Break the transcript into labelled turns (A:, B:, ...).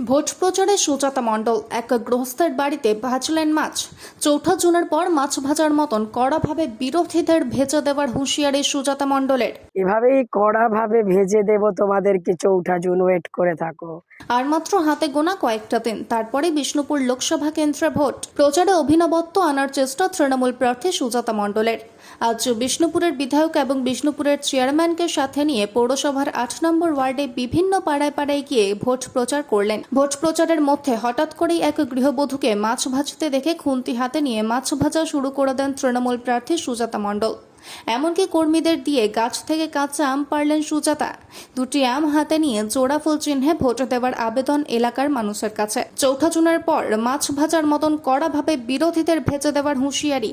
A: Vote প্রচারে সুজাতা মণ্ডল এক গৃহস্থের বাড়িতে ভাজলেন মাছ। চৌঠা জুনের পর মাছ ভাজার মতন কড়াভাবে বিরোধীদের ভেজে দেওয়ার হুঁশিয়ারি সুজাতা মণ্ডলের।
B: এভাবেই কড়াভাবে ভেজে দেব তোমাদেরকে চৌঠা জুন ওয়েট করে থাকো।
A: আর মাত্র হাতে গোনা কয়েকটা দিন তারপরে বিষ্ণুপুর লোকসভা কেন্দ্রে ভোট। প্রচারে অভিনবত্ব আনার চেষ্টা তৃণমূল প্রার্থী সুজাতা মণ্ডলের। আজ বিষ্ণুপুরের বিধায়ক এবং বিষ্ণুপুরের চেয়ারম্যানকে সাথে নিয়ে পৌরসভার আট নম্বর ওয়ার্ডে বিভিন্ন পাড়ায় পাড়ায় গিয়ে ভোট প্রচার করলেন। ভোট প্রচারের মধ্যে হঠাৎ করেই এক গৃহবধূকে মাছ ভাজতে দেখে খুন্তি হাতে নিয়ে মাছ ভাজা শুরু করে দেন তৃণমূল প্রার্থী সুজাতা মণ্ডল। এমনকি কর্মীদের দিয়ে গাছ থেকে কাঁচা আম পারলেন সুজাতা। দুটি আম হাতে নিয়ে জোড়া ফুল চিহ্নে ভোট দেওয়ার আবেদন এলাকার মানুষের কাছে। চৌঠা জুনের পর মাছ ভাজার মতন কড়াভাবে বিরোধীদের ভেজে দেওয়ার হুঁশিয়ারি